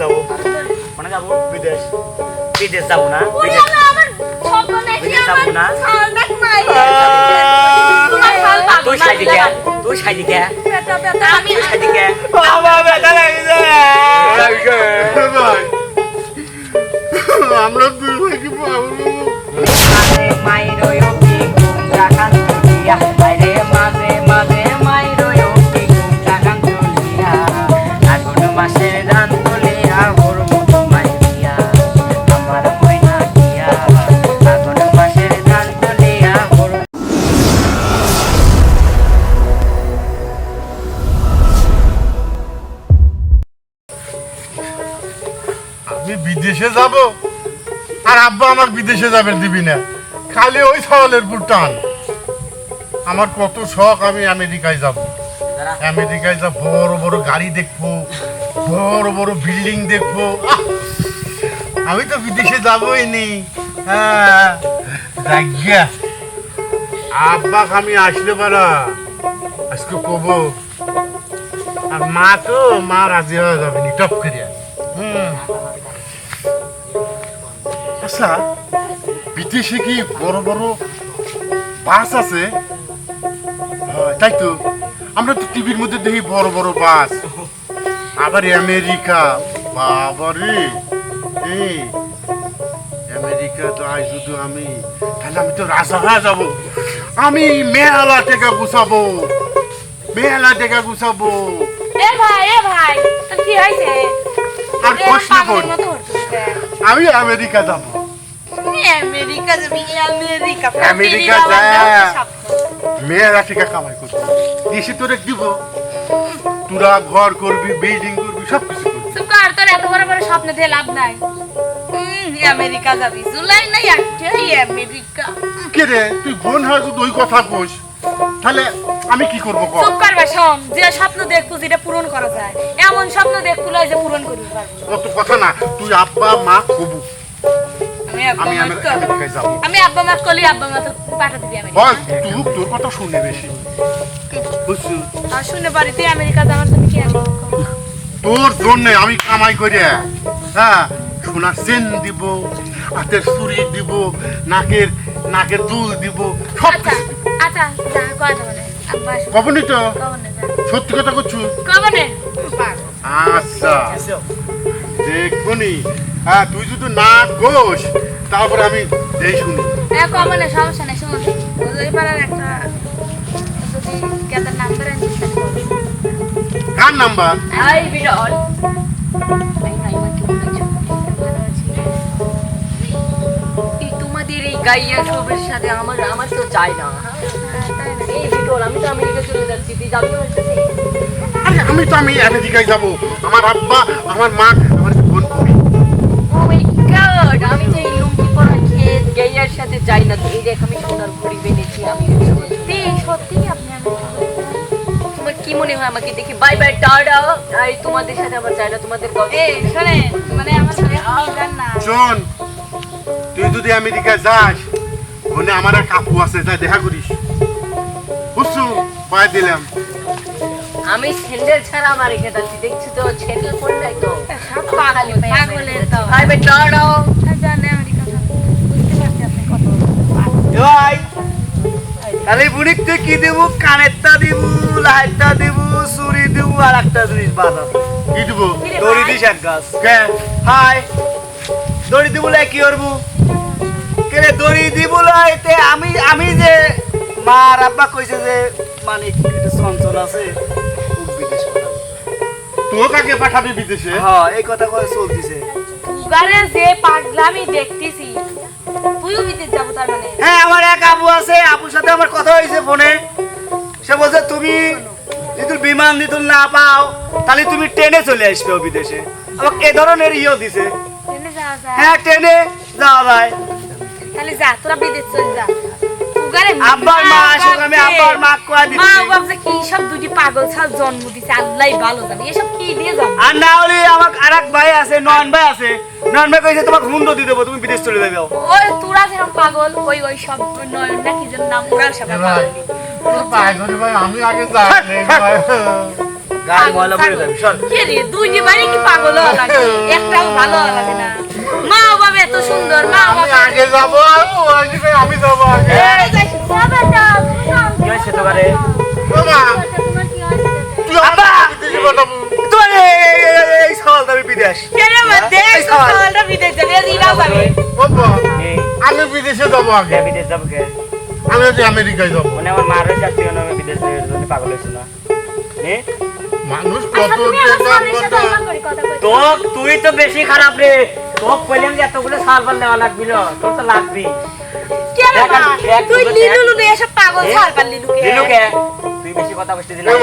যাব মানে যাব বিদেশ। বিদেশ যাব না বিদেশ বিদেশ যাব না? তুই সাইডে গে তুই সাইডে গে আমি সাইডে গে আমার দুই ভাই কি পাবো মাঝে বিদেশে যাবে দিবি না। খালি ওই সওয়ালের পুর টান। আমার কত শখ আমি আমেরিকায় যাব। আমেরিকায় যাব বড় বড় গাড়ি দেখব বড় বড় বিল্ডিং দেখব। আমি তো বিদেশে যাবই নি। আব্বা আমি আসলে পারা। আজকে কব। আর মা তো মা রাজি হয়ে যাবে নি টপ করিয়া। হুম। আচ্ছা বিদেশে কি বড় বড় বাস আছে? হয়, তাই তো। আমরা তো টিভির মধ্যে দেখি বড় বড় বাস। আবার আমেরিকা। বাবারে! এই আমেরিকা তো আই শুধু আমি। তাহলে আমি তো রাজা হয়ে যাব। আমি মেলা টেকা গুছাবো। মেলা টেকা গুছাবো। এ ভাই এ ভাই কি হয়েছে? আর প্রশ্ন কর? আমি আমেরিকা যাব। আমেরিকা যাবি আমেরিকা। মেয়েরা টিকা কামাই করবি। দেশে তোরে দিব? তোরা ঘর করবি বিল্ডিং করবি সব কিছু করবি। চুপ তোর এত বড় বড় স্বপ্ন দিয়ে লাভ নাই। আমেরিকা যাবি। জুলাই নাই আজকে? আমেরিকা। কে রে? তুই বোন হয় কথা তাহলে আমি কি করব কর? চুপ করবে শোন। যে স্বপ্ন দেখব যেটা পূরণ করা যায়। এমন স্বপ্ন দেখব যে পূরণ করি। পারব কথা না। তুই আব্বা মা কবু। আমি আব্বা আমি মা আমের- কল- আমেরিকায় যাব। আমি আব্বা মা কলি আব্বা মা পাঠা দিবি বল তুই তোর কথা শুনে বেশি। বুঝছ? আর শুনে তুই আমেরিকা যাওয়ার জন্য কি আমি তোর জন্য আমি কামাই করে হ্যাঁ সোনার চেন দিব হাতের চুরি দিব নাকের নাকের দুল দিব সব আচ্ছা আচ্ছা যা কয় কবনি তো? সত্যি কথা করছু কবনে? আচ্ছা। দেখবনি হ্যাঁ তুই যদি না গোস তারপরে আমি শুনি। এ কবনে সমস্যা নেই শুনুন। ওই পাড়ার একটা যদি কেদার নাম্বার আনিস কার নাম্বার? আই বিরল। তোমাদের এই গাইয়া সবের সাথে আমার আমার তো চাই না। হ্যাঁ, এই আমি তো আমেরিকা চলে যাচ্ছি তুই যাবি আরে আমি তো আমি আমেরিকায় যাব। আমার আব্বা আমার মা সাথে যাই না তো এই দেখ আমি সোনার ঘড়ি বেঁধেছি আমি সত্যি সত্যি আপনি আমেরিকা তোমার কি মনে হয় আমাকে দেখি? Bye bye tata. আর তোমাদের সাথে আমার চাই না তোমাদের শোনে মানে আমার সাথে আপনি না। শোন তুই যদি আমেরিকায় যাস ওখানে আমার এক আছে তাই দেখা করিস। বুঝছ? পায়ে দিলাম। আমি স্যান্ডেল ছাড়া আমার রেখে যাচ্ছি দেখছি তো স্যান্ডেল পরলাই তো। সব পাগল পাগলের তো। টাটা। জানে ভাই। তাহলে বুড়িক তুই কি দিব? কানেরটা দিব লাইটটা দিব চুরি দিব আর একটা জিনিস বাদ। কি দিব? দড়ি দিস এক গাছ। কে? হাই। দড়ি দিবলে কি করব? কেলে দড়ি দিবলে এতে আমি আমি যে মা আর আব্বা কইছে যে মানে একটু চঞ্চল আছে খুব বিদেশ কাকে পাঠাবি বিদেশে? হ্যাঁ এই কথা কয়ে চলতিছে। উগারে যে পাগলামি দেখতেছি তুইও বিদেশ যাব তার মানে। হ্যাঁ আমার এক আবু আছে আবুর সাথে আমার কথা হয়েছে ফোনে। সে বলছে তুমি যদি বিমান নিতুল না পাও তাহলে তুমি ট্রেনে চলে আসবে বিদেশে আমাকে এ ধরনের ইয়ে দিছে। ট্রেনে যাওয়া যায়? হ্যাঁ ট্রেনে যাওয়া যায়। তাহলে যা তোরা বিদেশ চলে যা। আব্বার মা আসুক আমি আব্বার মা কোয়া মা বাবা কি সব দুটি পাগল ছাল জন্ম দিছে আল্লাহ ভালো জানে। এসব কি দিয়ে জন্ম? আর না হলে আমার আর ভাই আছে নয়ন ভাই আছে। নয়ন ভাই কইছে তোমাকে হুন্ডো দিয়ে দেবো তুমি বিদেশ চলে যাবে ওই তোরা যেরকম পাগল ওই ওই সব নয়ন না কি যেন নাম ওরা সব এ পাগল। তোর পায়ে ধরে ভাই আমি আগে যাই গায়ে ময়লা পড়ে যাবে সর। কে রে দুই দিবারই কি পাগল হওয়া লাগে? একটাও ভালো হওয়া লাগে না। মা বাবা এত সুন্দর মা আমি বাবা। আগে যাব আমি যাব আগে। আমি বিদেশে যাব বিদেশ যাব আমি আজ আমেরিকায় যাব মানে আমার মার হয়েছে আজকে আমি বিদেশ জন্য পাগল হয়েছিল মানুষ কত তো তুই তো বেশি খারাপ রে। তো কইলাম যে এতগুলো সাল পাল দেওয়া লাগবি না তোর তো লাগবি তুই লিলু রে এসব পাগল ছাড় পার লিলু কে তুই বেশি কথা বলতে দিলি এ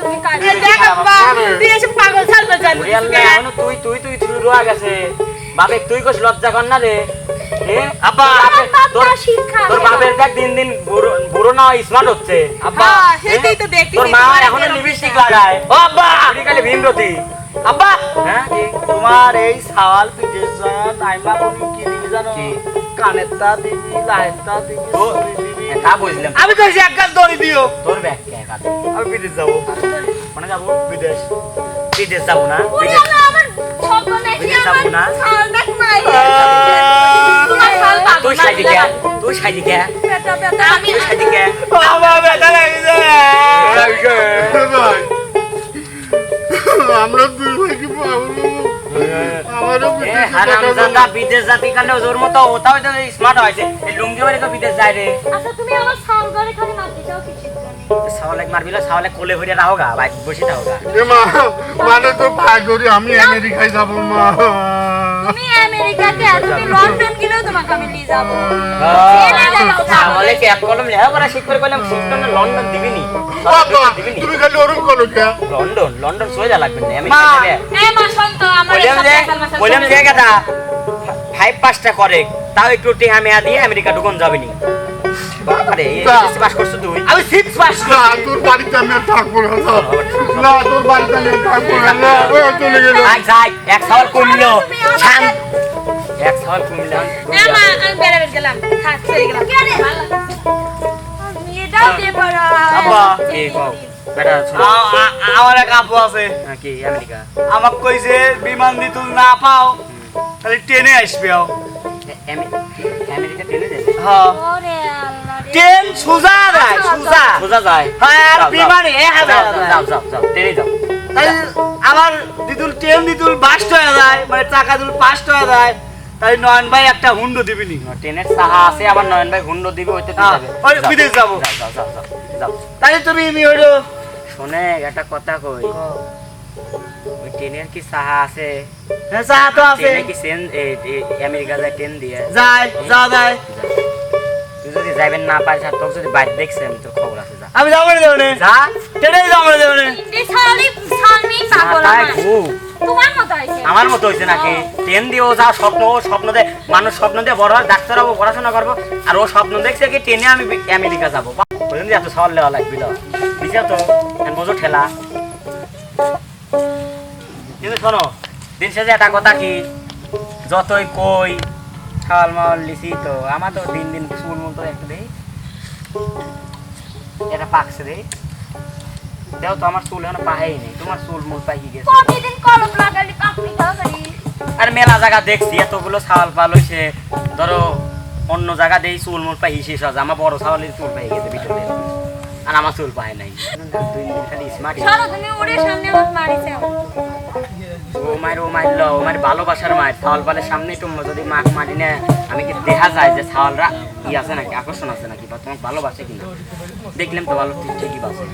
তুমি কাজ দেখ আব্বা তুই এসব পাগল ছাড় পার জানিস এখনও তুই তুই তুই তুই রোয়া গেছে। বাবে তুই কইস লজ্জা কর না রে। আব্বা তোর তোর বাপের দেখ দিন দিন বুড়ো বুড়ো না স্মার্ট হচ্ছে। আব্বা সেটাই তো দেখতেছি, তোর মা তোমার এখনও এরকম লিপস্টিক লাগায়। ও আব্বা! তুই ভীমরতি। আব্বা! হ্যাঁ? তোমার এই সাওয়াল কি দিবি জানো? কি? কানেরটা দিবি লাইটটা দিবি বুঝলাম। আমি তো এক কাজ দড়ি দিও। তোর ব্যাগ কে কাটে আমি বিদেশ যাব। কোনে যাব বিদেশ। বিদেশ যাব না? বিদেশ যাব না? তুই সাইডি তুই সাইডি আমি সাইডি বাবা ব্যথা লাগছে আমরা দুই ভাই কি পাবো হারামজাদা বিদেশ জাতি কালে ওর মতো ওটাও স্মার্ট হয়েছে। এই লুঙ্গি বাড়ি তো বিদেশ যায় রে। আচ্ছা তুমি আমার সাল ঘরে খালি মারতে চাও কিছু? জানি সাওয়ালে মারবি কোলে ভরে রাখো বাইক বসে থাকো মা মানে তো ভাই করি আমি আমেরিকায় যাব মা। তুমি আমেরিকাতে তুমি লন্ডন গেলেও তোমাকে আমি নিয়ে যাব। সাওয়ালে এক কলম লেখা পড়া শিখ করে কইলাম শিখতো লন্ডন দিবিনি বাবা তুমি খালি ওরকম করো কে? লন্ডন লন্ডন সোজা লাগবে না আমি যাবে এ মা শান্ত আমার বললাম যে কথা ফাইভ পাঁচটা করে তাও একটু টেহা মেয়া দিয়ে আমেরিকা ঢুকন যাবে নি বাবারে এসএসসি পাস করছ তুই আমি সিক্স পাস না তোর বাড়িতে আমি আর থাকব না না তোর বাড়িতে আমি আর থাকব না না ও চলে গেল। আই যাই এক সাওয়াল কমলো। ছান এক সাওয়াল কমলো। এ মা আমি গেলাম। থাক চলে গেলাম। কে এটাও আব্বা কও আমার এক আপু আছে। হ্যাঁ, আমেরিকা? আমাক কইছে বিমান দি তুমি না পাও খালি ট্রেনে আসবে ট্রেনে যায় হ্যাঁ ওরে আল্লাহ রে। ট্রেন সোজা যায় সোজা। সোজা যায়। হ্যাঁ আর। বিমানে যাও, যাও, যাও যাও যাও ট্রেনে যাও। তাই আমার দিদুল ট্রেন দিদুল বাস্ট হয়ে যায় মানে টাকা দিদুল পাস্ট হয়ে যায়। তাই নয়ন ভাই একটা হুন্ডো দিবিনি ট্রেনের সাহা আছে আবার নয়ন ভাই ঘুন্ড দিবে ওইতে হ্যাঁ, যাবে। ওই বিদেশ যাব। যাও যাও যাও যাও যাও। তাহলে তুমি আমি হইল শোনে একটা কথা কই। ওই ট্রেনের কি সাহা আছে? হ্যাঁ চা তো আছে। ট্রেনে কি সেন আমেরিকা যায় ট্রেন দিয়ে? যায় যাওয়া যায়। তুই যদি যাইবেন না পারিস আর তোকে যদি বাইর দেখছে আমি তোর খবর আছে যা। আমি যাব না যাব না যা যাব না যাব না আমার। মতো হয়েছে নাকি? ট্রেন দিয়ে ও যা স্বপ্ন ও স্বপ্ন দে। মানুষ স্বপ্ন দিয়ে বড় হয় ডাক্তার হব পড়াশোনা করব আর ও স্বপ্ন দেখছে কি ট্রেনে আমি আমেরিকা যাব। বুঝলেন এত সওয়াল লেওয়া লাগবে বুঝছ তো বোঝো ঠেলা। কিন্তু শোনো দিন শেষে একটা কথা কি? যতই কই ছাল মাল লিসি তো আমার তো দিন দিন চুল মুল তো একটু দেই। এটা পাকছে রে দেও তো আমার চুল এখন পাহাই নেই তোমার চুল মুল পাইয়ে গেছে? প্রতিদিন কলম লাগালি কাপড়ি খাওয়ালি আর মেলা জায়গা দেখছি এতগুলো ছাওয়াল পাল হয়েছে ধরো অন্য জায়গা দেই চুল মুল পাই শেষ আছে আমার বড় ছাওয়ালের চুল পাই গেছে ভিতরে। আর আমার চুল পায় নাই। দুই দিন খালি স্মার্ট তুমি উড়ে সামনে আমার মারিছে ও মায়ের ও মায়ের ল ও মায়ের ভালোবাসার মায়ের ছাওয়াল পালের সামনে একটু যদি মাক মারি না আমি কি দেখা যায় যে ছাওয়ালরা ই আছে নাকি আকর্ষণ আছে নাকি বা তোমার ভালোবাসে কিনা? দেখলাম তো ভালো ঠিক- ঠিকই বাসে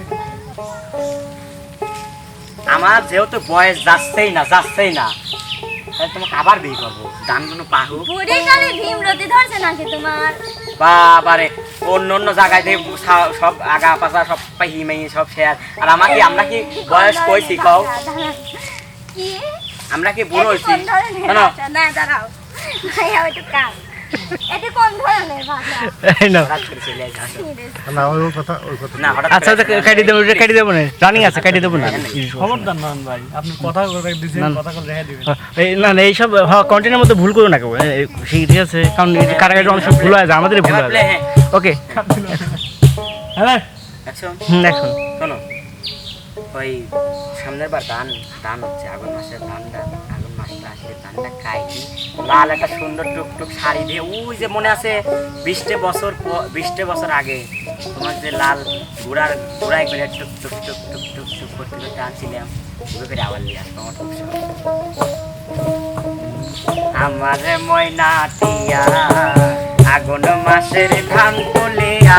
আমার যেহেতু বয়স যাচ্ছেই না যাচ্ছেই না তাই তোমাকে আবার বিয়ে করব। গানগুলো পাহু। বুড়ি কালে ভীমরতি ধরছে নাকি তোমার? বাবারে অন্য অন্য জায়গায় দিয়ে সব আগা পাশা সব পাহি মাই সব শেয়ার আর আমাকে আমরা কি বয়স কইছি কও? আমরা কি বুড়ো ভাষা? না দাঁড়াও। একটু কাম আচ্ছা, আচ্ছা না। রানিং আছে না। না হ্যাঁ, না। হ্যাঁ মধ্যে ভুল করো না ঠিক আছে কারণ ভুল হয় আমাদের ভুল হয় হ্যাঁ। ওকে। হ্যাঁ। শোনো সামনের বার হচ্ছে আগুন মাসের ধান ধান লাল একটা সুন্দর টুকটুক দিয়ে, ওই যে মনে আছে বছর বছর আগে তোমার যে লাল টুক টুক টুক টুক টুক আমার ময়না টিয়া, আগুন মাসের ধান তুলিয়া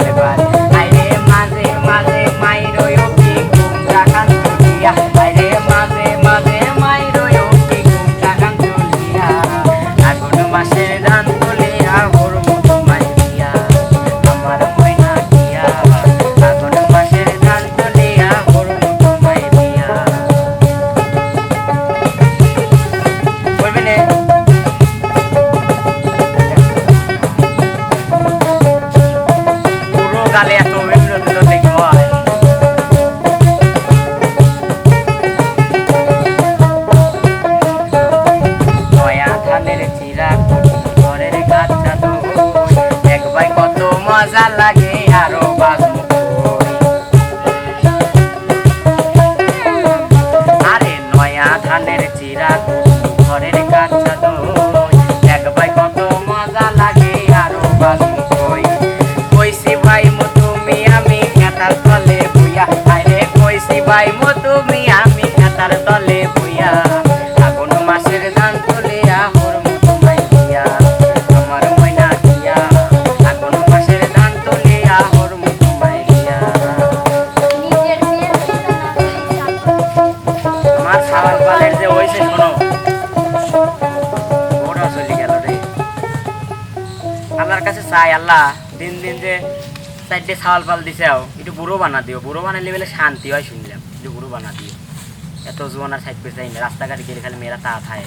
everybody. আল্লাহ, দিন দিন যে চারটে চাওয়াল পাল দিছে আও একটু বুড়ো বানা দিও। বুড়ো বানালে বলে শান্তি হয় শুনলাম। একটু বুড়ো বানা দিও। এত জোয়ান আর সাইড পেয়ে যাই রাস্তাঘাট গেলে খালি মেয়েরা তা থায়